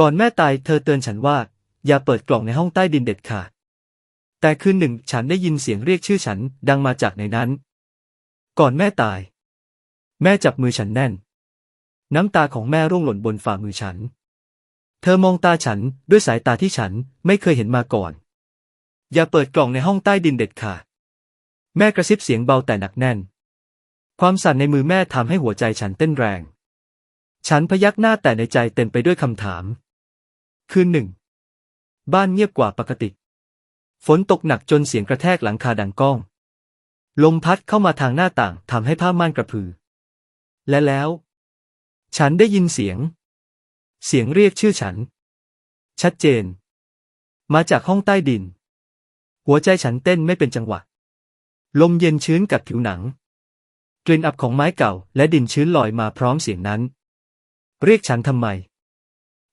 ก่อนแม่ตายเธอเตือนฉันว่า อย่าเปิดกล่องในห้องใต้ดินเด็ดขาด แต่คืนหนึ่งฉันได้ยินเสียงเรียกชื่อฉันดังมาจากในนั้น ก่อนแม่ตาย แม่จับมือฉันแน่น น้ำตาของแม่ร่วงหล่นบนฝ่ามือฉัน เธอมองตาฉันด้วยสายตาที่ฉันไม่เคยเห็นมาก่อน อย่าเปิดกล่องในห้องใต้ดินเด็ดขาด แม่กระซิบเสียงเบาแต่หนักแน่น ความสั่นในมือแม่ทำให้หัวใจฉันเต้นแรง ฉันพยักหน้าแต่ในใจเต็มไปด้วยคำถาม คืนหนึ่ง บ้านเงียบกว่าปกติ ฝนตกหนักจนเสียงกระแทกหลังคาดังก้อง ลมพัดเข้ามาทางหน้าต่างทำให้ผ้าม่านกระพือ และแล้ว ฉันได้ยินเสียง เสียงเรียกชื่อฉัน ชัดเจน มาจากห้องใต้ดิน หัวใจฉันเต้นไม่เป็นจังหวะ ลมเย็นชื้นกัดผิวหนัง กลิ่นอับของไม้เก่าและดินชื้นลอยมาพร้อมเสียงนั้น เรียกฉันทำไม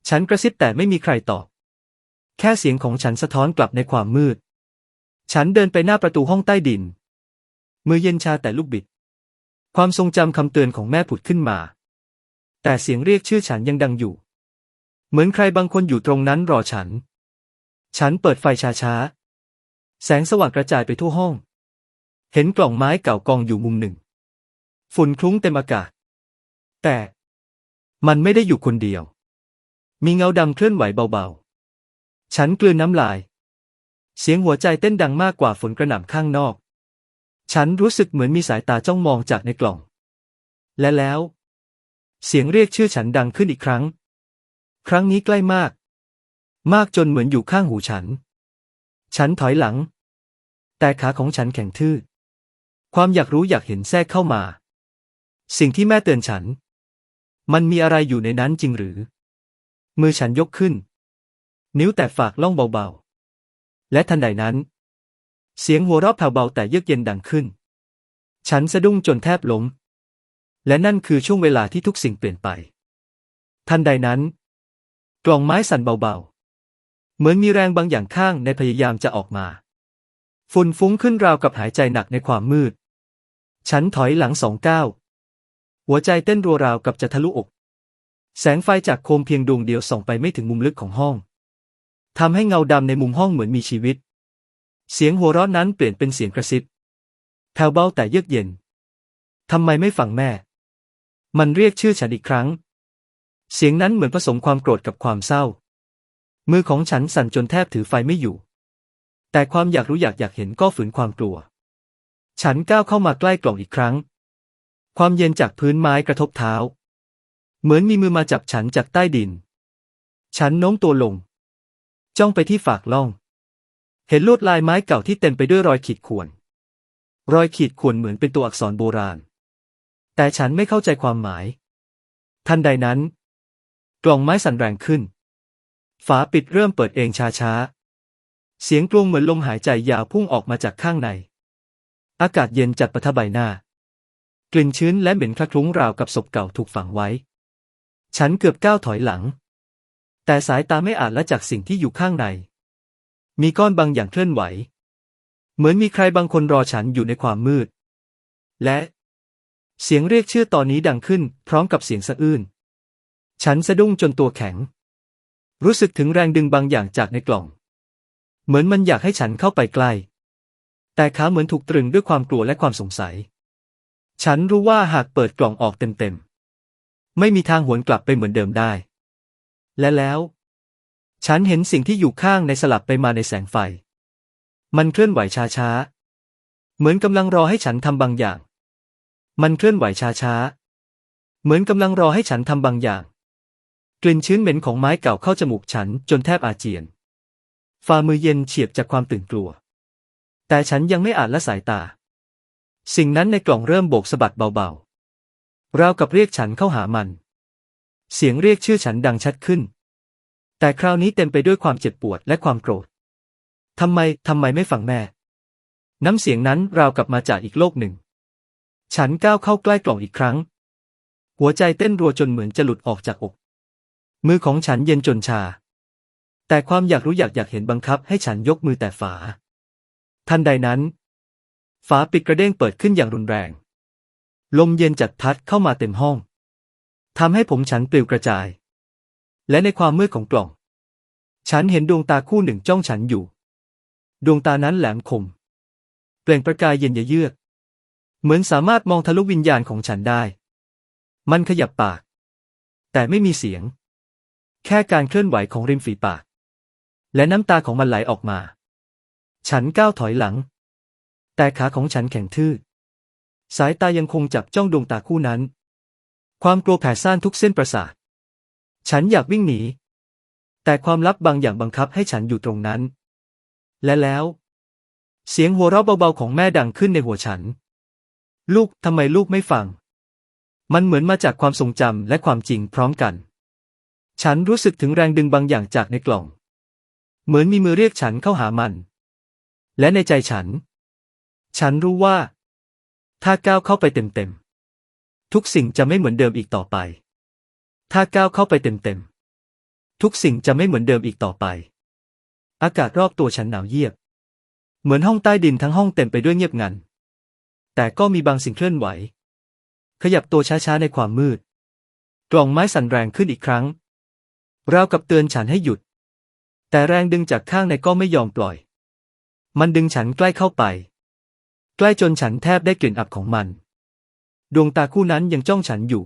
ฉันกระซิบแต่ไม่มีใครตอบ แค่เสียงของฉันสะท้อนกลับในความมืด ฉันเดินไปหน้าประตูห้องใต้ดิน มือเย็นชาแต่ลูกบิด ความทรงจำคำเตือนของแม่ผุดขึ้นมา แต่เสียงเรียกชื่อฉันยังดังอยู่ เหมือนใครบางคนอยู่ตรงนั้นรอฉัน ฉันเปิดไฟช้าๆ แสงสว่างกระจายไปทั่วห้อง เห็นกล่องไม้เก่ากองอยู่มุมหนึ่ง ฝุ่นคลุ้งเต็มอากาศ แต่มันไม่ได้อยู่คนเดียว มีเงาดำเคลื่อนไหวเบาๆ ฉันกลืนน้ำลาย เสียงหัวใจเต้นดังมากกว่าฝนกระหน่ำข้างนอก ฉันรู้สึกเหมือนมีสายตาจ้องมองจากในกล่อง และแล้ว เสียงเรียกชื่อฉันดังขึ้นอีกครั้ง ครั้งนี้ใกล้มาก มากจนเหมือนอยู่ข้างหูฉัน ฉันถอยหลัง แต่ขาของฉันแข็งทื่อ ความอยากรู้อยากเห็นแทรกเข้ามา สิ่งที่แม่เตือนฉัน มันมีอะไรอยู่ในนั้นจริงหรือ มือฉันยกขึ้น นิ้วแตะฝากล่องเบาๆ และทันใดนั้น เสียงหัวเราะแผ่วเบาแต่เยือกเย็นดังขึ้น ฉันสะดุ้งจนแทบล้ม และนั่นคือช่วงเวลาที่ทุกสิ่งเปลี่ยนไป ทันใดนั้น กล่องไม้สั่นเบาๆ เหมือนมีแรงบางอย่างข้างในพยายามจะออกมาฝุ่นฟุ้งขึ้นราวกับหายใจหนักในความมืด ฉันถอยหลังสองก้าว หัวใจเต้นรัวราวกับจะทะลุอก แสงไฟจากโคมเพียงดวงเดียวส่องไปไม่ถึงมุมลึกของห้องทำให้เงาดำในมุมห้องเหมือนมีชีวิต เสียงหัวเราะนั้นเปลี่ยนเป็นเสียงกระซิบแผ่วเบาแต่เยือกเย็นทำไมไม่ฟังแม่ มันเรียกชื่อฉันอีกครั้ง เสียงนั้นเหมือนผสมความโกรธกับความเศร้า มือของฉันสั่นจนแทบถือไฟไม่อยู่ แต่ความอยากรู้อยากอยากเห็นก็ฝืนความกลัว ฉันก้าวเข้ามาใกล้กล่องอีกครั้ง ความเย็นจากพื้นไม้กระทบเท้า เหมือนมีมือมาจับฉันจากใต้ดิน ฉันโน้มตัวลง จ้องไปที่ฝากล่อง เห็นลวดลายไม้เก่าที่เต็มไปด้วยรอยขีดข่วน รอยขีดข่วนเหมือนเป็นตัวอักษรโบราณ แต่ฉันไม่เข้าใจความหมาย ทันใดนั้น กล่องไม้สั่นแรงขึ้น ฝาปิดเริ่มเปิดเองช้าๆ เสียงกลวงเหมือนลมหายใจยาวพุ่งออกมาจากข้างใน อากาศเย็นจัดประทะใบหน้ากลิ่นชื้นและเหม็นคละคลุ้งราวกับศพเก่าถูกฝังไว้ ฉันเกือบก้าวถอยหลัง แต่สายตาไม่อาจละจากสิ่งที่อยู่ข้างใน มีก้อนบางอย่างเคลื่อนไหว เหมือนมีใครบางคนรอฉันอยู่ในความมืด และ เสียงเรียกชื่อตอนนี้ดังขึ้น พร้อมกับเสียงสะอื้น ฉันสะดุ้งจนตัวแข็ง รู้สึกถึงแรงดึงบางอย่างจากในกล่อง เหมือนมันอยากให้ฉันเข้าไปใกล้ แต่ขาเหมือนถูกตรึงด้วยความกลัวและความสงสัย ฉันรู้ว่าหากเปิดกล่องออกเต็มๆ ไม่มีทางหวนกลับไปเหมือนเดิมได้ และแล้ว ฉันเห็นสิ่งที่อยู่ข้างในสลับไปมาในแสงไฟ มันเคลื่อนไหวช้าๆ เหมือนกำลังรอให้ฉันทำบางอย่าง มันเคลื่อนไหวช้าๆ เหมือนกำลังรอให้ฉันทำบางอย่าง กลิ่นชื้นเหม็นของไม้เก่าเข้าจมูกฉันจนแทบอาเจียน ฝ่ามือเย็นเฉียบจากความตื่นกลัว แต่ฉันยังไม่อาจละสายตา สิ่งนั้นในกล่องเริ่มโบกสะบัดเบาๆ ราวกับเรียกฉันเข้าหามัน เสียงเรียกชื่อฉันดังชัดขึ้น แต่คราวนี้เต็มไปด้วยความเจ็บปวดและความโกรธทำไมทำไมไม่ฟังแม่ น้ำเสียงนั้นราวกับมาจากอีกโลกหนึ่ง ฉันก้าวเข้าใกล้กล่องอีกครั้ง หัวใจเต้นรัวจนเหมือนจะหลุดออกจากอก มือของฉันเย็นจนชา แต่ความอยากรู้อยากอยากเห็นบังคับให้ฉันยกมือแต่ฝา ทันใดนั้น ฝาปิดกระเด้งเปิดขึ้นอย่างรุนแรง ลมเย็นจัดพัดเข้ามาเต็มห้องทำให้ผมฉันปลิวกระจาย และในความมืดของกล่อง ฉันเห็นดวงตาคู่หนึ่งจ้องฉันอยู่ ดวงตานั้นแหลมคม เปล่งประกายเย็นเยือก เหมือนสามารถมองทะลุวิญญาณของฉันได้ มันขยับปาก แต่ไม่มีเสียง แค่การเคลื่อนไหวของริมฝีปาก และน้ำตาของมันไหลออกมา ฉันก้าวถอยหลัง แต่ขาของฉันแข็งทื่อ สายตายังคงจับจ้องดวงตาคู่นั้น ความกลัวแผ่ซ่านทุกเส้นประสาท ฉันอยากวิ่งหนี แต่ความลับบางอย่างบังคับให้ฉันอยู่ตรงนั้น และแล้ว เสียงหัวเราะเบาๆของแม่ดังขึ้นในหัวฉัน ลูกทำไมลูกไม่ฟัง มันเหมือนมาจากความทรงจำและความจริงพร้อมกัน ฉันรู้สึกถึงแรงดึงบางอย่างจากในกล่อง เหมือนมีมือเรียกฉันเข้าหามัน และในใจฉัน ฉันรู้ว่า ถ้าก้าวเข้าไปเต็มๆ ทุกสิ่งจะไม่เหมือนเดิมอีกต่อไป ถ้าก้าวเข้าไปเต็มๆ ทุกสิ่งจะไม่เหมือนเดิมอีกต่อไป อากาศรอบตัวฉันหนาวเยียบ เหมือนห้องใต้ดินทั้งห้องเต็มไปด้วยเงียบงัน แต่ก็มีบางสิ่งเคลื่อนไหว ขยับตัวช้าๆในความมืด กล่องไม้สั่นแรงขึ้นอีกครั้ง ราวกับเตือนฉันให้หยุด แต่แรงดึงจากข้างในก็ไม่ยอมปล่อย มันดึงฉันใกล้เข้าไป ใกล้จนฉันแทบได้กลิ่นอับของมัน ดวงตาคู่นั้นยังจ้องฉันอยู่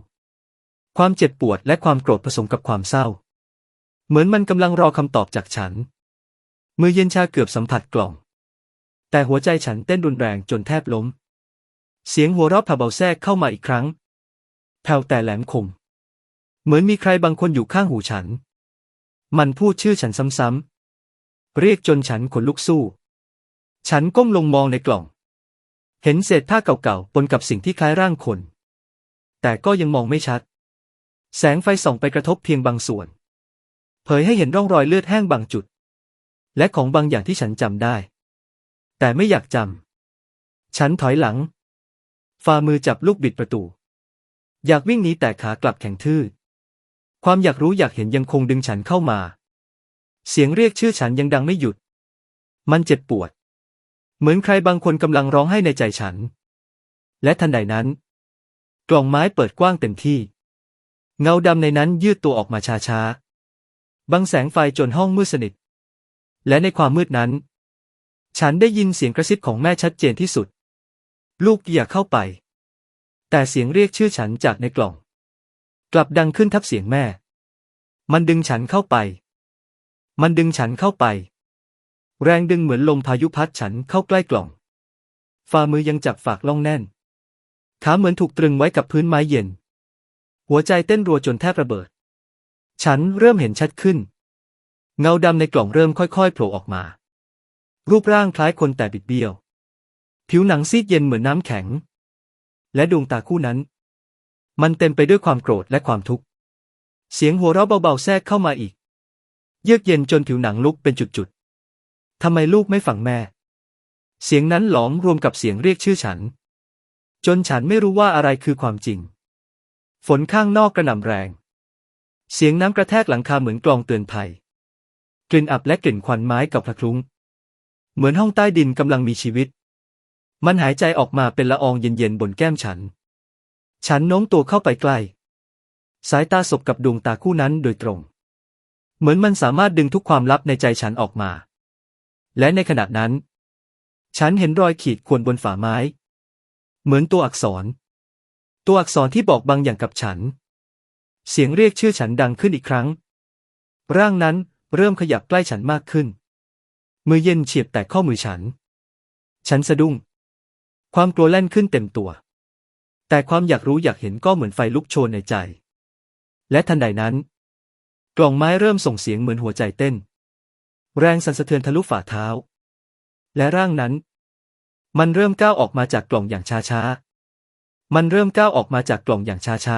ความเจ็บปวดและความโกรธผสมกับความเศร้า เหมือนมันกำลังรอคำตอบจากฉัน มือเย็นชาเกือบสัมผัสกล่อง แต่หัวใจฉันเต้นรุนแรงจนแทบล้ม เสียงหัวเราะผ่าเบาแทรกเข้ามาอีกครั้ง แผ่วแต่แหลมคม เหมือนมีใครบางคนอยู่ข้างหูฉัน มันพูดชื่อฉันซ้ำๆเรียกจนฉันขนลุกสู้ ฉันก้มลงมองในกล่อง เห็นเศษผ้าเก่าๆปนกับสิ่งที่คล้ายร่างคน แต่ก็ยังมองไม่ชัด แสงไฟส่องไปกระทบเพียงบางส่วน เผยให้เห็นร่องรอยเลือดแห้งบางจุด และของบางอย่างที่ฉันจำได้ แต่ไม่อยากจำ ฉันถอยหลัง ฝ่ามือจับลูกบิดประตู อยากวิ่งหนีแต่ขากลับแข็งทื่อ ความอยากรู้อยากเห็นยังคงดึงฉันเข้ามา เสียงเรียกชื่อฉันยังดังไม่หยุด มันเจ็บปวด เหมือนใครบางคนกำลังร้องให้ในใจฉัน และทันใดนั้น กล่องไม้เปิดกว้างเต็มที่ เงาดำในนั้นยืดตัวออกมาช้าๆบังแสงไฟจนห้องมืดสนิท และในความมืดนั้น ฉันได้ยินเสียงกระซิบของแม่ชัดเจนที่สุด ลูกอย่าเข้าไป แต่เสียงเรียกชื่อฉันจากในกล่อง กลับดังขึ้นทับเสียงแม่ มันดึงฉันเข้าไป มันดึงฉันเข้าไป แรงดึงเหมือนลมพายุพัดฉันเข้าใกล้กล่อง ฝ่ามือยังจับฝากล่องแน่น ขาเหมือนถูกตรึงไว้กับพื้นไม้เย็น หัวใจเต้นรัวจนแทบระเบิด ฉันเริ่มเห็นชัดขึ้น เงาดำในกล่องเริ่มค่อยๆโผล่ออกมา รูปร่างคล้ายคนแต่บิดเบี้ยว ผิวหนังซีดเย็นเหมือนน้ำแข็ง และดวงตาคู่นั้น มันเต็มไปด้วยความโกรธและความทุกข์ เสียงหัวเราะเบาๆแทรกเข้ามาอีก เยือกเย็นจนผิวหนังลุกเป็นจุดๆ ทำไมลูกไม่ฟังแม่ เสียงนั้นหลอมรวมกับเสียงเรียกชื่อฉัน จนฉันไม่รู้ว่าอะไรคือความจริง ฝนข้างนอกกระหน่ำแรง เสียงน้ำกระแทกหลังคาเหมือนกลองเตือนภัย กลิ่นอับและกลิ่นควันไม้กับพระคลุ้ง เหมือนห้องใต้ดินกำลังมีชีวิต มันหายใจออกมาเป็นละอองเย็นๆบนแก้มฉัน ฉันโน้มตัวเข้าไปใกล้ สายตาสบกับดวงตาคู่นั้นโดยตรง เหมือนมันสามารถดึงทุกความลับในใจฉันออกมา และในขณะนั้น ฉันเห็นรอยขีดข่วนบนฝาไม้ เหมือนตัวอักษร ตัวอักษรที่บอกบางอย่างกับฉัน เสียงเรียกชื่อฉันดังขึ้นอีกครั้ง ร่างนั้นเริ่มขยับใกล้ฉันมากขึ้น มือเย็นเฉียบแต่ข้อมือฉัน ฉันสะดุ้ง ความกลัวแล่นขึ้นเต็มตัว แต่ความอยากรู้อยากเห็นก็เหมือนไฟลุกโชนในใจ และทันใดนั้น กล่องไม้เริ่มส่งเสียงเหมือนหัวใจเต้น แรงสั่นสะเทือนทะลุฝ่าเท้า และร่างนั้น มันเริ่มก้าวออกมาจากกล่องอย่างช้าๆ มันเริ่มก้าวออกมาจากกล่องอย่างช้า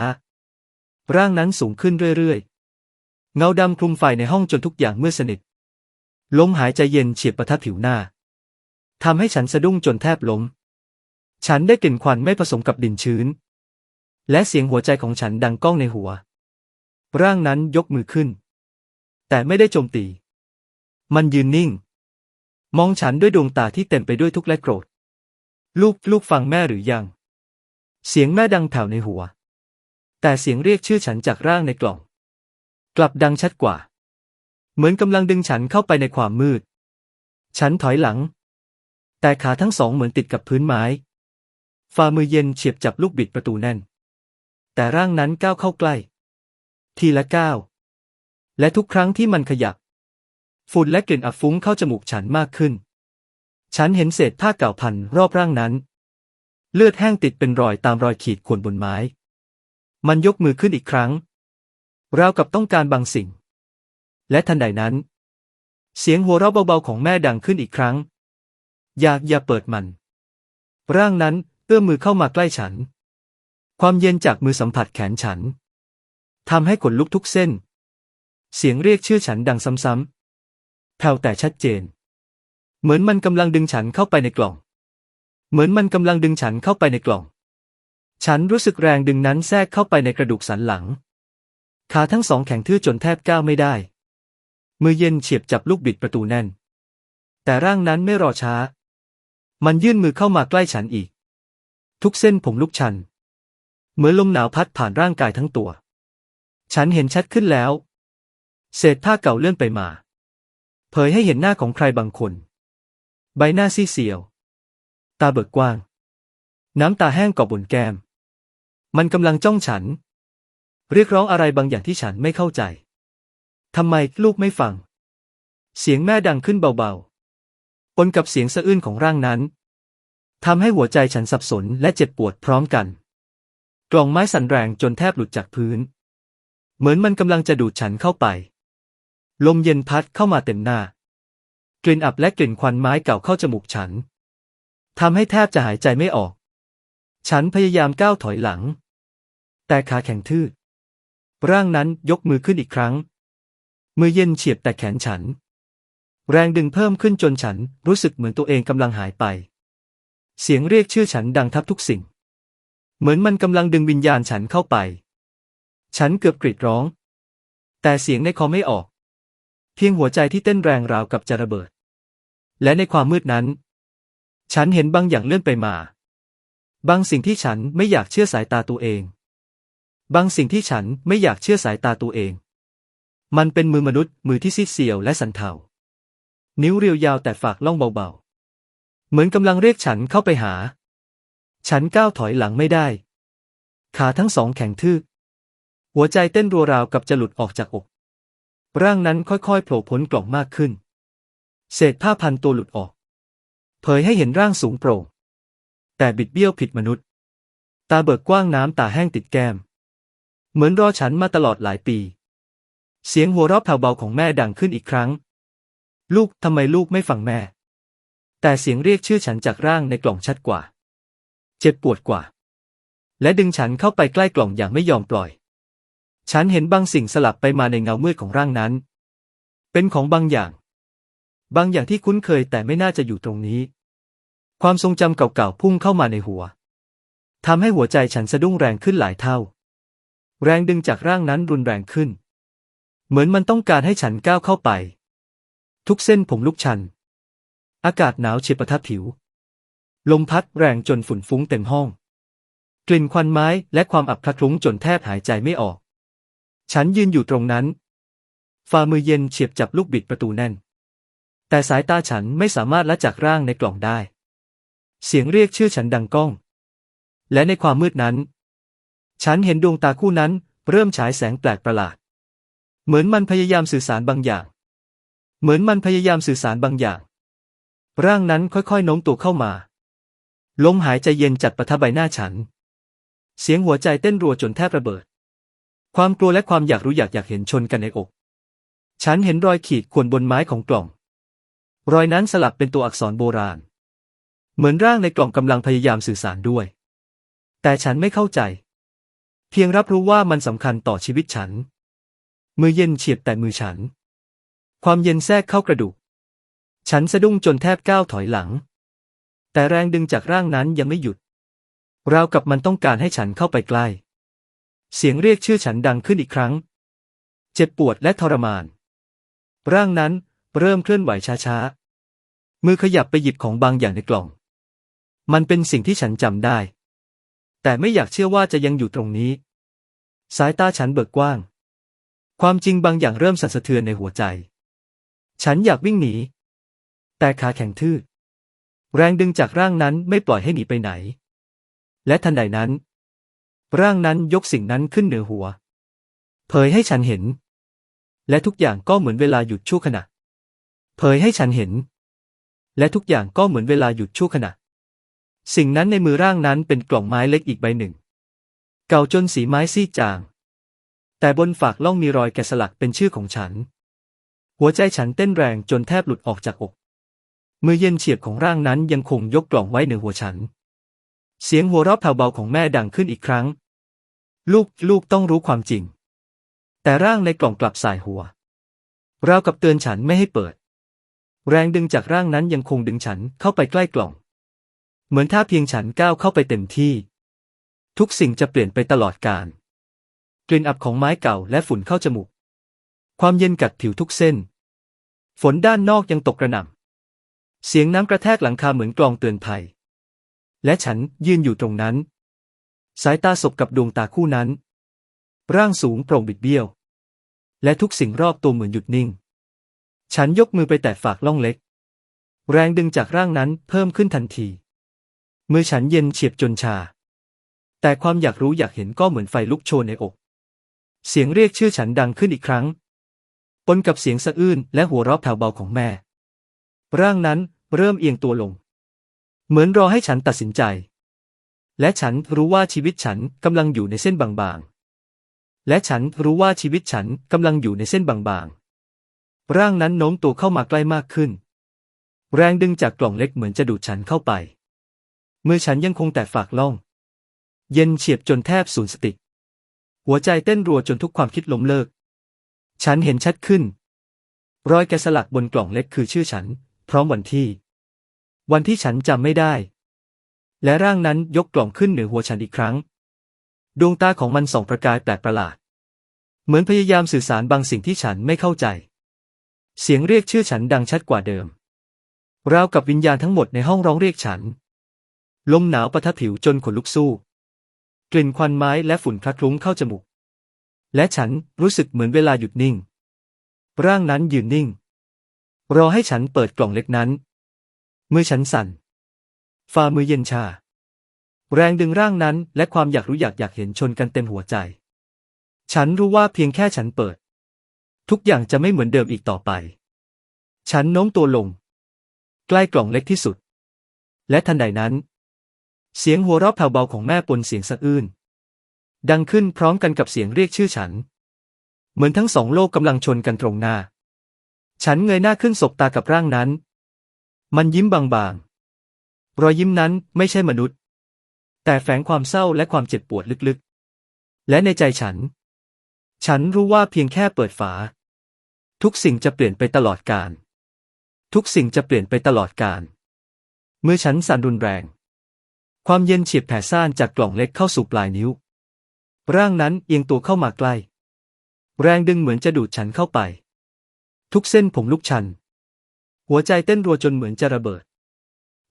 ๆ ร่างนั้นสูงขึ้นเรื่อยๆ เงาดำคลุมไฟในห้องจนทุกอย่างมืดสนิท ลมหายใจเย็นเฉียบประทัดผิวหน้า ทำให้ฉันสะดุ้งจนแทบล้ม ฉันได้กลิ่นควันไม่ผสมกับดินชื้น และเสียงหัวใจของฉันดังก้องในหัว ร่างนั้นยกมือขึ้น แต่ไม่ได้โจมตี มันยืนนิ่ง มองฉันด้วยดวงตาที่เต็มไปด้วยทุกข์และโกรธ ลูกลูกฟังแม่หรือยัง เสียงแม่ดังแผ่วในหัว แต่เสียงเรียกชื่อฉันจากร่างในกล่อง กลับดังชัดกว่า เหมือนกำลังดึงฉันเข้าไปในความมืด ฉันถอยหลัง แต่ขาทั้งสองเหมือนติดกับพื้นไม้ฝ่ามือเย็นเฉียบจับลูกบิดประตูแน่น แต่ร่างนั้นก้าวเข้าใกล้ ทีละก้าว และทุกครั้งที่มันขยับ ฝุ่นและกลิ่นอับฟุ้งเข้าจมูกฉันมากขึ้น ฉันเห็นเศษผ้าเก่าพันรอบร่างนั้น เลือดแห้งติดเป็นรอยตามรอยขีดข่วนบนไม้ มันยกมือขึ้นอีกครั้ง ราวกับต้องการบางสิ่ง และทันใดนั้น เสียงหัวเราะเบาๆของแม่ดังขึ้นอีกครั้ง อยากอย่าเปิดมัน ร่างนั้นเอื้อมมือเข้ามาใกล้ฉัน ความเย็นจากมือสัมผัสแขนฉันทำให้ขนลุกทุกเส้น เสียงเรียกชื่อฉันดังซ้ำๆ แผ่วแต่ชัดเจน เหมือนมันกำลังดึงฉันเข้าไปในกล่อง เหมือนมันกำลังดึงฉันเข้าไปในกล่อง ฉันรู้สึกแรงดึงนั้นแทรกเข้าไปในกระดูกสันหลัง ขาทั้งสองแข็งทื่อจนแทบก้าวไม่ได้ มือเย็นเฉียบจับลูกบิดประตูแน่น แต่ร่างนั้นไม่รอช้า มันยื่นมือเข้ามาใกล้ฉันอีก ทุกเส้นผมลุกชัน เหมือนลมหนาวพัดผ่านร่างกายทั้งตัว ฉันเห็นชัดขึ้นแล้ว เศษผ้าเก่าเลื่อนไปมา ยให้เห็นหน้าของใครบางคน ใบหน้าซีเซียว ตาเบิกกว้าง น้ำตาแห้งกอบบนแก้ม มันกำลังจ้องฉัน เรียกร้องอะไรบางอย่างที่ฉันไม่เข้าใจทำไมลูกไม่ฟัง เสียงแม่ดังขึ้นเบาๆปนกับเสียงสะอื้นของร่างนั้นทำให้หัวใจฉันสับสนและเจ็บปวดพร้อมกัน กล่องไม้สั่นแรงจนแทบหลุดจากพื้น เหมือนมันกำลังจะดูดฉันเข้าไป ลมเย็นพัดเข้ามาเต็มหน้า กลิ่นอับและกลิ่นควันไม้เก่าเข้าจมูกฉันทำให้แทบจะหายใจไม่ออก ฉันพยายามก้าวถอยหลัง แต่ขาแข็งทื่อร่างนั้นยกมือขึ้นอีกครั้ง มือเย็นเฉียบแต่แขนฉัน แรงดึงเพิ่มขึ้นจนฉันรู้สึกเหมือนตัวเองกำลังหายไป เสียงเรียกชื่อฉันดังทับทุกสิ่ง เหมือนมันกำลังดึงวิญญาณฉันเข้าไป ฉันเกือบกรีดร้อง แต่เสียงในคอไม่ออก เพียงหัวใจที่เต้นแรงราวกับจะระเบิด และในความมืดนั้น ฉันเห็นบางอย่างเลื่อนไปมา บางสิ่งที่ฉันไม่อยากเชื่อสายตาตัวเอง บางสิ่งที่ฉันไม่อยากเชื่อสายตาตัวเอง มันเป็นมือมนุษย์มือที่ซีดเซียวและสันเทา นิ้วเรียวยาวแต่ฝากล่องเบาๆ เหมือนกำลังเรียกฉันเข้าไปหา ฉันก้าวถอยหลังไม่ได้ ขาทั้งสองแข็งทื่อหัวใจเต้นรัวราวกับจะหลุดออกจากอก ร่างนั้นค่อยๆโผล่พ้นกล่องมากขึ้น เศษผ้าพันตัวหลุดออก เผยให้เห็นร่างสูงโปร่ง แต่บิดเบี้ยวผิดมนุษย์ ตาเบิกกว้างน้ำตาแห้งติดแก้ม เหมือนรอฉันมาตลอดหลายปี เสียงหัวเราะแผ่วเบาของแม่ดังขึ้นอีกครั้ง ลูกทำไมลูกไม่ฟังแม่ แต่เสียงเรียกชื่อฉันจากร่างในกล่องชัดกว่า เจ็บปวดกว่า และดึงฉันเข้าไปใกล้กล่องอย่างไม่ยอมปล่อย ฉันเห็นบางสิ่งสลับไปมาในเงามืดของร่างนั้น เป็นของบางอย่าง บางอย่างที่คุ้นเคยแต่ไม่น่าจะอยู่ตรงนี้ ความทรงจำเก่าๆพุ่งเข้ามาในหัวทำให้หัวใจฉันสะดุ้งแรงขึ้นหลายเท่า แรงดึงจากร่างนั้นรุนแรงขึ้น เหมือนมันต้องการให้ฉันก้าวเข้าไป ทุกเส้นผมลุกชัน อากาศหนาวเฉียบประทับผิว ลมพัดแรงจนฝุ่นฟุ้งเต็มห้อง กลิ่นควันไม้และความอับคละคลุ้งจนแทบหายใจไม่ออก ฉันยืนอยู่ตรงนั้น ฝ่ามือเย็นเฉียบจับลูกบิดประตูแน่น แต่สายตาฉันไม่สามารถละจากร่างในกล่องได้ เสียงเรียกชื่อฉันดังก้อง และในความมืดนั้น ฉันเห็นดวงตาคู่นั้นเริ่มฉายแสงแปลกประหลาด เหมือนมันพยายามสื่อสารบางอย่าง เหมือนมันพยายามสื่อสารบางอย่าง ร่างนั้นค่อยๆโน้มตัวเข้ามา ลมหายใจเย็นจัดประทับใบหน้าฉัน เสียงหัวใจเต้นรัวจนแทบระเบิด ความกลัวและความอยากรู้อยากอยากเห็นชนกันในอก ฉันเห็นรอยขีดข่วนบนไม้ของกล่อง รอยนั้นสลับเป็นตัวอักษรโบราณ เหมือนร่างในกล่องกำลังพยายามสื่อสารด้วย แต่ฉันไม่เข้าใจ เพียงรับรู้ว่ามันสำคัญต่อชีวิตฉัน มือเย็นเฉียบแต่มือฉัน ความเย็นแทรกเข้ากระดูก ฉันสะดุ้งจนแทบก้าวถอยหลัง แต่แรงดึงจากร่างนั้นยังไม่หยุดราวกับมันต้องการให้ฉันเข้าไปใกล้ เสียงเรียกชื่อฉันดังขึ้นอีกครั้ง เจ็บปวดและทรมาน ร่างนั้นเริ่มเคลื่อนไหวช้าๆ มือขยับไปหยิบของบางอย่างในกล่อง มันเป็นสิ่งที่ฉันจำได้ แต่ไม่อยากเชื่อว่าจะยังอยู่ตรงนี้ สายตาฉันเบิกกว้าง ความจริงบางอย่างเริ่มสั่นสะเทือนในหัวใจ ฉันอยากวิ่งหนี แต่ขาแข็งทื่อ แรงดึงจากร่างนั้นไม่ปล่อยให้หนีไปไหน และทันใดนั้น ร่างนั้นยกสิ่งนั้นขึ้นเหนือหัว เผยให้ฉันเห็น และทุกอย่างก็เหมือนเวลาหยุดชั่วขณะ เผยให้ฉันเห็น และทุกอย่างก็เหมือนเวลาหยุดชั่วขณะ สิ่งนั้นในมือร่างนั้นเป็นกล่องไม้เล็กอีกใบหนึ่ง เก่าจนสีไม้ซีดจาง แต่บนฝากล่องมีรอยแกะสลักเป็นชื่อของฉัน หัวใจฉันเต้นแรงจนแทบหลุดออกจากอก มือเย็นเฉียบของร่างนั้นยังคงยกกล่องไว้เหนือหัวฉัน เสียงหัวเราะแผ่วเบาของแม่ดังขึ้นอีกครั้ง ลูกลูกต้องรู้ความจริง แต่ร่างในกล่องกลับสายหัวราวกับเตือนฉันไม่ให้เปิด แรงดึงจากร่างนั้นยังคงดึงฉันเข้าไปใกล้กล่อง เหมือนถ้าเพียงฉันก้าวเข้าไปเต็มที่ ทุกสิ่งจะเปลี่ยนไปตลอดกาลกลิ่นอับของไม้เก่าและฝุ่นเข้าจมูก ความเย็นกัดผิวทุกเส้น ฝนด้านนอกยังตกกระหน่ำเสียงน้ำกระแทกหลังคาเหมือนกลองเตือนภัย และฉันยืนอยู่ตรงนั้น สายตาสบกับดวงตาคู่นั้น ร่างสูงโปร่งบิดเบี้ยว และทุกสิ่งรอบตัวเหมือนหยุดนิ่ง ฉันยกมือไปแตะฝากล่องเล็ก แรงดึงจากร่างนั้นเพิ่มขึ้นทันที มือฉันเย็นเฉียบจนชา แต่ความอยากรู้อยากเห็นก็เหมือนไฟลุกโชนในอก เสียงเรียกชื่อฉันดังขึ้นอีกครั้งปนกับเสียงสะอื้นและหัวเราะแผ่วเบาของแม่ ร่างนั้นเริ่มเอียงตัวลง เหมือนรอให้ฉันตัดสินใจ และฉันรู้ว่าชีวิตฉันกำลังอยู่ในเส้นบางๆ และฉันรู้ว่าชีวิตฉันกำลังอยู่ในเส้นบางๆ ร่างนั้นโน้มตัวเข้ามาใกล้มากขึ้น แรงดึงจากกล่องเล็กเหมือนจะดูดฉันเข้าไป เมื่อฉันยังคงแต่ฝากล่อง เย็นเฉียบจนแทบสูญสติ หัวใจเต้นรัวจนทุกความคิดล้มเลิก ฉันเห็นชัดขึ้น รอยแกะสลักบนกล่องเล็กคือชื่อฉัน พร้อมวันที่ วันที่ฉันจำไม่ได้ และร่างนั้นยกกล่องขึ้นเหนือหัวฉันอีกครั้ง ดวงตาของมันส่องประกายแปลกประหลาด เหมือนพยายามสื่อสารบางสิ่งที่ฉันไม่เข้าใจ เสียงเรียกชื่อฉันดังชัดกว่าเดิม ราวกับวิญญาณทั้งหมดในห้องร้องเรียกฉัน ลมหนาวประทะผิวจนขนลุกสู้ กลิ่นควันไม้และฝุ่นคละคลุ้งเข้าจมูก และฉันรู้สึกเหมือนเวลาหยุดนิ่ง ร่างนั้นยืนนิ่ง รอให้ฉันเปิดกล่องเล็กนั้น มือฉันสั่น ฝ่ามือเย็นชา แรงดึงร่างนั้นและความอยากรู้อยากอยากเห็นชนกันเต็มหัวใจ ฉันรู้ว่าเพียงแค่ฉันเปิด ทุกอย่างจะไม่เหมือนเดิมอีกต่อไป ฉันโน้มตัวลง ใกล้กล่องเล็กที่สุด และทันใดนั้น เสียงหัวเราะแผ่วเบาของแม่ปนเสียงสะอื้นดังขึ้นพร้อมกันกับเสียงเรียกชื่อฉัน เหมือนทั้งสองโลกกำลังชนกันตรงหน้า ฉันเงยหน้าขึ้นสบตากับร่างนั้น มันยิ้มบางๆ รอยยิ้มนั้นไม่ใช่มนุษย์ แต่แฝงความเศร้าและความเจ็บปวดลึกๆ และในใจฉัน ฉันรู้ว่าเพียงแค่เปิดฝา ทุกสิ่งจะเปลี่ยนไปตลอดกาลทุกสิ่งจะเปลี่ยนไปตลอดกาลเมื่อฉันสั่นรุนแรง ความเย็นเฉียบแผ่ซ่านจากกล่องเล็กเข้าสู่ปลายนิ้ว ร่างนั้นเอียงตัวเข้ามาใกล้ แรงดึงเหมือนจะดูดฉันเข้าไป ทุกเส้นผมลุกชัน หัวใจเต้นรัวจนเหมือนจะระเบิด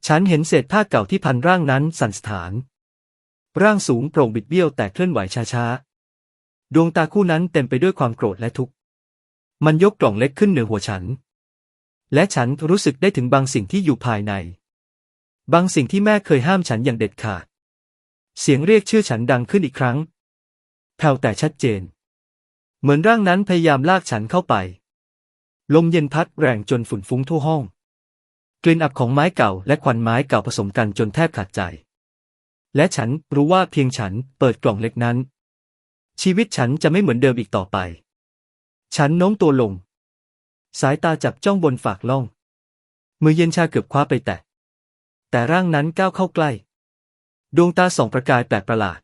ฉันเห็นเศษผ้าเก่าที่พันร่างนั้นสั่นสถาน ร่างสูงโปร่งบิดเบี้ยวแต่เคลื่อนไหวช้าๆ ดวงตาคู่นั้นเต็มไปด้วยความโกรธและทุกข์ มันยกกล่องเล็กขึ้นเหนือหัวฉัน และฉันรู้สึกได้ถึงบางสิ่งที่อยู่ภายใน บางสิ่งที่แม่เคยห้ามฉันอย่างเด็ดขาด เสียงเรียกชื่อฉันดังขึ้นอีกครั้งแผ่วแต่ชัดเจน เหมือนร่างนั้นพยายามลากฉันเข้าไป ลมเย็นพัดแรงจนฝุ่นฟุ้งทั่วห้อง กลิ่นอับของไม้เก่าและควันไม้เก่าผสมกันจนแทบขาดใจ และฉันรู้ว่าเพียงฉันเปิดกล่องเล็กนั้น ชีวิตฉันจะไม่เหมือนเดิมอีกต่อไป ฉันโน้มตัวลง สายตาจับจ้องบนฝากล่อง มือเย็นชาเกือบคว้าไปแตะ แต่ร่างนั้นก้าวเข้าใกล้ ดวงตาส่องประกายแปลกประหลาด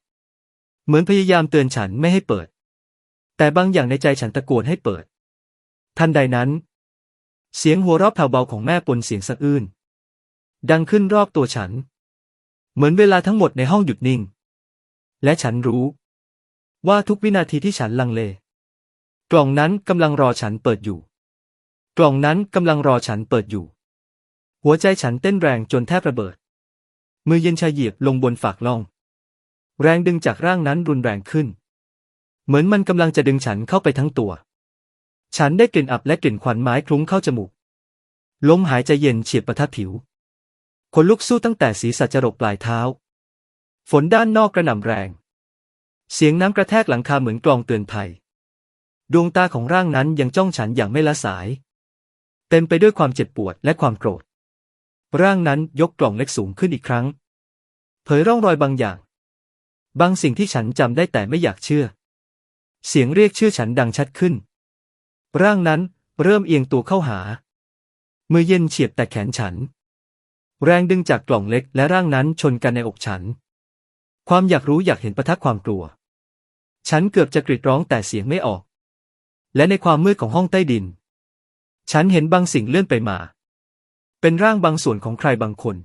เหมือนพยายามเตือนฉันไม่ให้เปิด แต่บางอย่างในใจฉันตะโกนให้เปิด ทันใดนั้น เสียงหัวเราะแผ่วเบาของแม่ปนเสียงสะอื้น ดังขึ้นรอบตัวฉัน เหมือนเวลาทั้งหมดในห้องหยุดนิ่ง และฉันรู้ ว่าทุกวินาทีที่ฉันลังเล กล่องนั้นกำลังรอฉันเปิดอยู่ กล่องนั้นกำลังรอฉันเปิดอยู่ หัวใจฉันเต้นแรงจนแทบระเบิด มือเย็นชาเหยียบลงบนฝากล่อง แรงดึงจากร่างนั้นรุนแรงขึ้น เหมือนมันกำลังจะดึงฉันเข้าไปทั้งตัว ฉันได้กลิ่นอับและกลิ่นควันไม้คลุ้งเข้าจมูก ลมหายใจเย็นเฉียบประทัดผิว คนลุกสู้ตั้งแต่ศีรษะจรดปลายเท้า ฝนด้านนอกกระหน่ำแรง เสียงน้ำกระแทกหลังคาเหมือนกลองเตือนภัย ดวงตาของร่างนั้นยังจ้องฉันอย่างไม่ละสาย เต็มไปด้วยความเจ็บปวดและความโกรธ ร่างนั้นยกกล่องเล็กสูงขึ้นอีกครั้ง เผยร่องรอยบางอย่าง บางสิ่งที่ฉันจำได้แต่ไม่อยากเชื่อ เสียงเรียกชื่อฉันดังชัดขึ้น ร่างนั้นเริ่มเอียงตัวเข้าหา มือเย็นเฉียบแต่แขนฉัน แรงดึงจากกล่องเล็กและร่างนั้นชนกันในอกฉัน ความอยากรู้อยากเห็นประทักความกลัว ฉันเกือบจะกรีดร้องแต่เสียงไม่ออก และในความมืดของห้องใต้ดิน ฉันเห็นบางสิ่งเลื่อนไปมา เป็นร่างบางส่วนของใครบางคน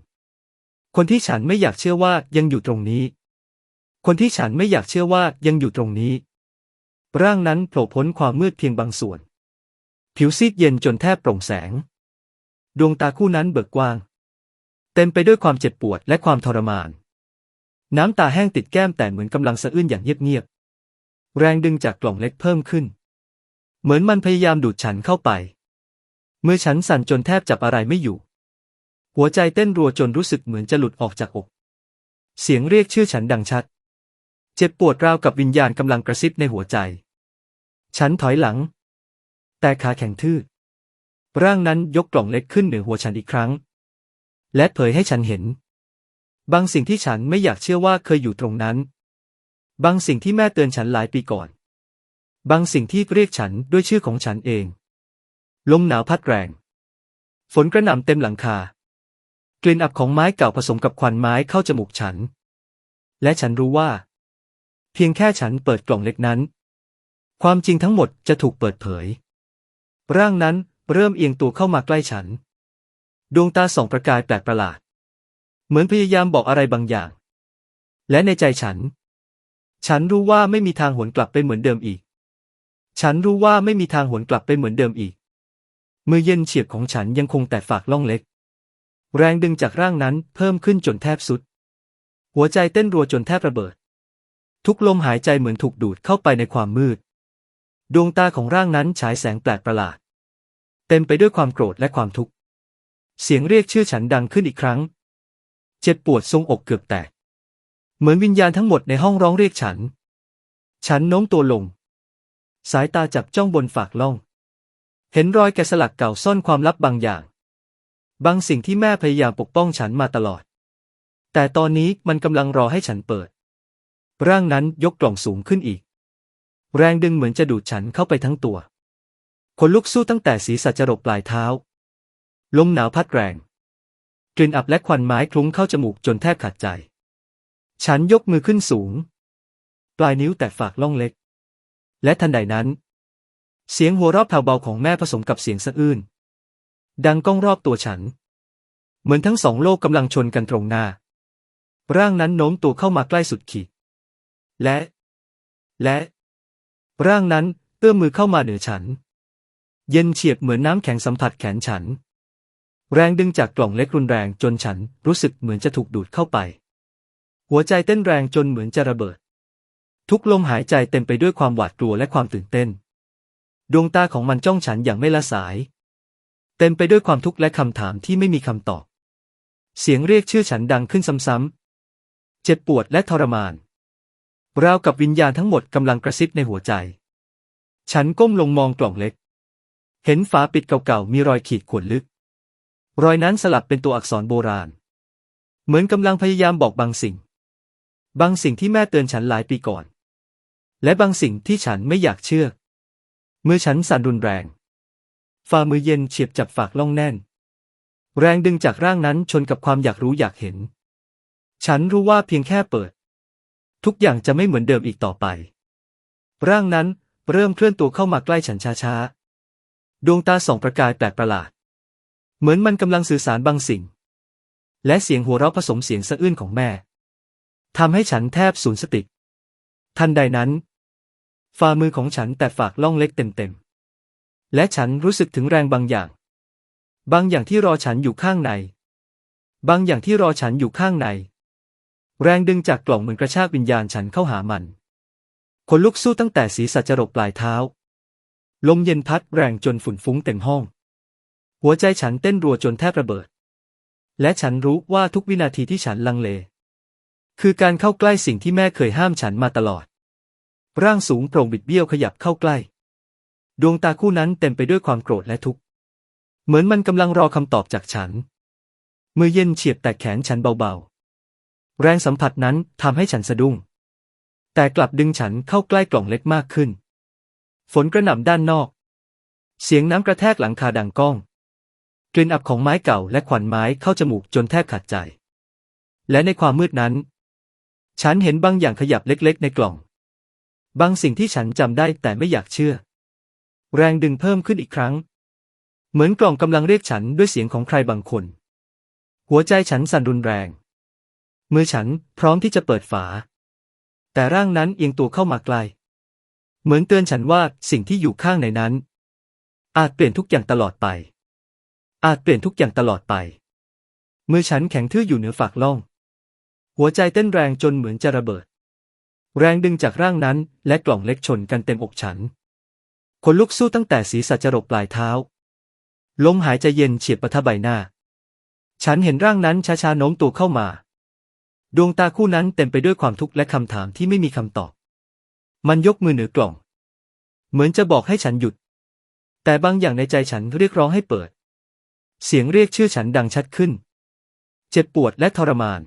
คนที่ฉันไม่อยากเชื่อว่ายังอยู่ตรงนี้ คนที่ฉันไม่อยากเชื่อว่ายังอยู่ตรงนี้ ร่างนั้นโผล่พ้นความมืดเพียงบางส่วน ผิวซีดเย็นจนแทบโปร่งแสง ดวงตาคู่นั้นเบิกกว้าง เต็มไปด้วยความเจ็บปวดและความทรมาน น้ำตาแห้งติดแก้มแต่เหมือนกำลังสะอื้นอย่างเงียบๆ แรงดึงจากกล่องเล็กเพิ่มขึ้น เหมือนมันพยายามดูดฉันเข้าไปเมื่อฉันสั่นจนแทบจับอะไรไม่อยู่ หัวใจเต้นรัวจนรู้สึกเหมือนจะหลุดออกจากอก เสียงเรียกชื่อฉันดังชัด เจ็บปวดราวกับวิญญาณกำลังกระซิบในหัวใจ ฉันถอยหลัง แต่ขาแข็งทื่อร่างนั้นยกกล่องเล็กขึ้นเหนือหัวฉันอีกครั้ง และเผยให้ฉันเห็น บางสิ่งที่ฉันไม่อยากเชื่อว่าเคยอยู่ตรงนั้น บางสิ่งที่แม่เตือนฉันหลายปีก่อน บางสิ่งที่เรียกฉันด้วยชื่อของฉันเอง ลมหนาวพัดแรง ฝนกระหน่ำเต็มหลังคา กลิ่นอับของไม้เก่าผสมกับควันไม้เข้าจมูกฉัน และฉันรู้ว่า เพียงแค่ฉันเปิดกล่องเล็กนั้น ความจริงทั้งหมดจะถูกเปิดเผย ร่างนั้นเริ่มเอียงตัวเข้ามาใกล้ฉัน ดวงตาสองประกายแปลกประหลาด เหมือนพยายามบอกอะไรบางอย่าง และในใจฉัน ฉันรู้ว่าไม่มีทางหวนกลับไปเหมือนเดิมอีก ฉันรู้ว่าไม่มีทางหวนกลับไปเหมือนเดิมอีก มือเย็นเฉียบของฉันยังคงแต่ฝากล่องเล็ก แรงดึงจากร่างนั้นเพิ่มขึ้นจนแทบสุด หัวใจเต้นรัวจนแทบระเบิด ทุกลมหายใจเหมือนถูกดูดเข้าไปในความมืด ดวงตาของร่างนั้นฉายแสงแปลกประหลาด เต็มไปด้วยความโกรธและความทุกข์ เสียงเรียกชื่อฉันดังขึ้นอีกครั้ง เจ็บปวดทรงอกเกือบแตก เหมือนวิญญาณทั้งหมดในห้องร้องเรียกฉัน ฉันโน้มตัวลง สายตาจับจ้องบนฝากล่อง เห็นรอยแกะสลักเก่าซ่อนความลับบางอย่าง บางสิ่งที่แม่พยายามปกป้องฉันมาตลอด แต่ตอนนี้มันกำลังรอให้ฉันเปิด ร่างนั้นยกกล่องสูงขึ้นอีก แรงดึงเหมือนจะดูดฉันเข้าไปทั้งตัว คนลุกสู้ตั้งแต่ศีรษะจรดปลายเท้า ลมหนาวพัดแรง กลิ่นอับและควันไม้คลุ้งเข้าจมูกจนแทบขาดใจ ฉันยกมือขึ้นสูง ปลายนิ้วแตะฝากล่องเล็ก และทันใดนั้น เสียงหัวเราะแผ่วเบาของแม่ผสมกับเสียงสะอื้น ดังก้องรอบตัวฉัน เหมือนทั้งสองโลกกำลังชนกันตรงหน้า ร่างนั้นโน้มตัวเข้ามาใกล้สุดขีด และ และ ร่างนั้นเอื้อมมือเข้ามาเหนือฉัน เย็นเฉียบเหมือนน้ำแข็งสัมผัสแขนฉัน แรงดึงจากกล่องเล็กรุนแรงจนฉันรู้สึกเหมือนจะถูกดูดเข้าไป หัวใจเต้นแรงจนเหมือนจะระเบิด ทุกลมหายใจเต็มไปด้วยความหวาดกลัวและความตื่นเต้น ดวงตาของมันจ้องฉันอย่างไม่ละสาย เต็มไปด้วยความทุกข์และคำถามที่ไม่มีคำตอบ เสียงเรียกชื่อฉันดังขึ้นซ้ำๆเจ็บปวดและทรมาน ราวกับวิญญาณทั้งหมดกำลังกระซิบในหัวใจ ฉันก้มลงมองกล่องเล็ก เห็นฝาปิดเก่าๆ มีรอยขีดข่วนลึก รอยนั้นสลับเป็นตัวอักษรโบราณ เหมือนกำลังพยายามบอกบางสิ่ง บางสิ่งที่แม่เตือนฉันหลายปีก่อน และบางสิ่งที่ฉันไม่อยากเชื่อ เมื่อฉันสั่นรุนแรง ฝ่ามือเย็นเฉียบจับฝากล่องแน่น แรงดึงจากร่างนั้นชนกับความอยากรู้อยากเห็น ฉันรู้ว่าเพียงแค่เปิด ทุกอย่างจะไม่เหมือนเดิมอีกต่อไป ร่างนั้นเริ่มเคลื่อนตัวเข้ามาใกล้ฉันช้าๆ ดวงตาสองประกายแปลกประหลาด เหมือนมันกำลังสื่อสารบางสิ่ง และเสียงหัวเราะผสมเสียงสะอื้นของแม่ทำให้ฉันแทบสูญสติ ทันใดนั้น ฝ่ามือของฉันแต่ฝากล่องเล็กเต็มๆ และฉันรู้สึกถึงแรงบางอย่าง บางอย่างที่รอฉันอยู่ข้างใน บางอย่างที่รอฉันอยู่ข้างใน แรงดึงจากกล่องเหมือนกระชากวิญญาณฉันเข้าหามัน คนลุกสู้ตั้งแต่ศีรษะจรดปลายเท้า ลมเย็นพัดแรงจนฝุ่นฟุ้งเต็มห้อง หัวใจฉันเต้นรัวจนแทบระเบิด และฉันรู้ว่าทุกวินาทีที่ฉันลังเล คือการเข้าใกล้สิ่งที่แม่เคยห้ามฉันมาตลอด ร่างสูงโปร่งบิดเบี้ยวขยับเข้าใกล้ ดวงตาคู่นั้นเต็มไปด้วยความโกรธและทุกข์ เหมือนมันกำลังรอคำตอบจากฉัน มือเย็นเฉียบแต่แขนฉันเบาๆ แรงสัมผัสนั้นทำให้ฉันสะดุ้ง แต่กลับดึงฉันเข้าใกล้กล่องเล็กมากขึ้น ฝนกระหน่ำด้านนอก เสียงน้ำกระแทกหลังคาดังก้อง กลิ่นอับของไม้เก่าและขวัญไม้เข้าจมูกจนแทบขาดใจ และในความมืดนั้น ฉันเห็นบางอย่างขยับเล็กๆ ในกล่อง บางสิ่งที่ฉันจำได้แต่ไม่อยากเชื่อ แรงดึงเพิ่มขึ้นอีกครั้ง เหมือนกล่องกำลังเรียกฉันด้วยเสียงของใครบางคน หัวใจฉันสั่นรุนแรง มือฉันพร้อมที่จะเปิดฝา แต่ร่างนั้นเอียงตัวเข้ามาไกล เหมือนเตือนฉันว่าสิ่งที่อยู่ข้างในนั้น อาจเปลี่ยนทุกอย่างตลอดไป อาจเปลี่ยนทุกอย่างตลอดไป มือฉันแข็งทื่ออยู่เหนือฝากล่อง หัวใจเต้นแรงจนเหมือนจะระเบิด แรงดึงจากร่างนั้นและกล่องเล็กชนกันเต็มอกฉัน คนลุกสู้ตั้งแต่ศีรษะจรดปลายเท้า ลมหายใจเย็นเฉียบประทะใบหน้า ฉันเห็นร่างนั้นช้าๆโน้มตัวเข้ามา ดวงตาคู่นั้นเต็มไปด้วยความทุกข์และคำถามที่ไม่มีคำตอบ มันยกมือเหนือกล่อง เหมือนจะบอกให้ฉันหยุด แต่บางอย่างในใจฉันเรียกร้องให้เปิด เสียงเรียกชื่อฉันดังชัดขึ้น เจ็บปวดและทรมาน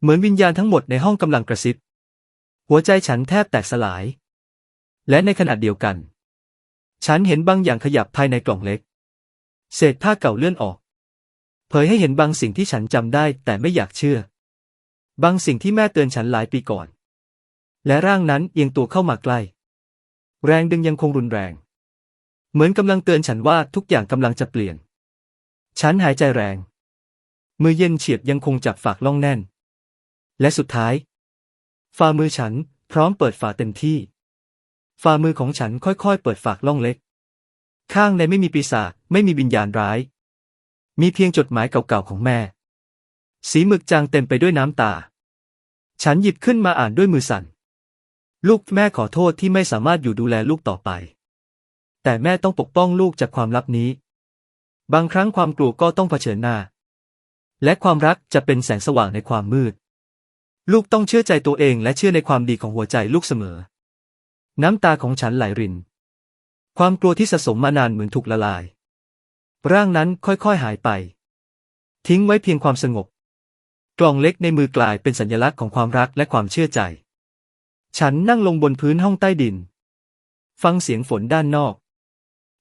เหมือนวิญญาณทั้งหมดในห้องกำลังกระซิบ หัวใจฉันแทบแตกสลาย และในขณะเดียวกัน ฉันเห็นบางอย่างขยับภายในกล่องเล็ก เศษผ้าเก่าเลื่อนออก เผยให้เห็นบางสิ่งที่ฉันจำได้แต่ไม่อยากเชื่อ บางสิ่งที่แม่เตือนฉันหลายปีก่อน และร่างนั้นเอียงตัวเข้ามาใกล้ แรงดึงยังคงรุนแรง เหมือนกำลังเตือนฉันว่าทุกอย่างกำลังจะเปลี่ยน ฉันหายใจแรง มือเย็นเฉียบยังคงจับฝากล่องแน่น และสุดท้าย ฝ่ามือฉันพร้อมเปิดฝาเต็มที่ ฝ่ามือของฉันค่อยๆ เปิดฝากล่องเล็ก ข้างในไม่มีปีศาจไม่มีวิญญาณร้าย มีเพียงจดหมายเก่าๆของแม่ สีหมึกจางเต็มไปด้วยน้ำตา ฉันหยิบขึ้นมาอ่านด้วยมือสั่น ลูกแม่ขอโทษที่ไม่สามารถอยู่ดูแลลูกต่อไป แต่แม่ต้องปกป้องลูกจากความลับนี้ บางครั้งความกลัวก็ต้องเผชิญหน้า และความรักจะเป็นแสงสว่างในความมืด ลูกต้องเชื่อใจตัวเองและเชื่อในความดีของหัวใจลูกเสมอ น้ำตาของฉันไหลริน ความกลัวที่สะสมมานานเหมือนถูกละลาย ร่างนั้นค่อยๆหายไป ทิ้งไว้เพียงความสงบ กล่องเล็กในมือกลายเป็นสัญลักษณ์ของความรักและความเชื่อใจ ฉันนั่งลงบนพื้นห้องใต้ดิน ฟังเสียงฝนด้านนอก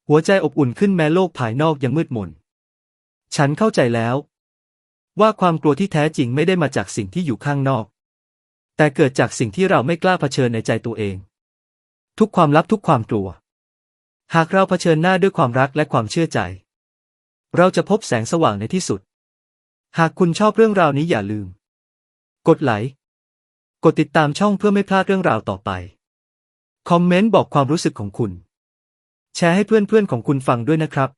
หัวใจอบอุ่นขึ้นแม้โลกภายนอกยังมืดมน ฉันเข้าใจแล้ว ว่าความกลัวที่แท้จริงไม่ได้มาจากสิ่งที่อยู่ข้างนอก แต่เกิดจากสิ่งที่เราไม่กล้าเผชิญในใจตัวเอง ทุกความลับทุกความกลัว หากเราเผชิญหน้าด้วยความรักและความเชื่อใจ เราจะพบแสงสว่างในที่สุด หากคุณชอบเรื่องราวนี้อย่าลืม กดไลค์ กดติดตามช่องเพื่อไม่พลาดเรื่องราวต่อไป คอมเมนต์บอกความรู้สึกของคุณ แชร์ให้เพื่อนๆของคุณฟังด้วยนะครับ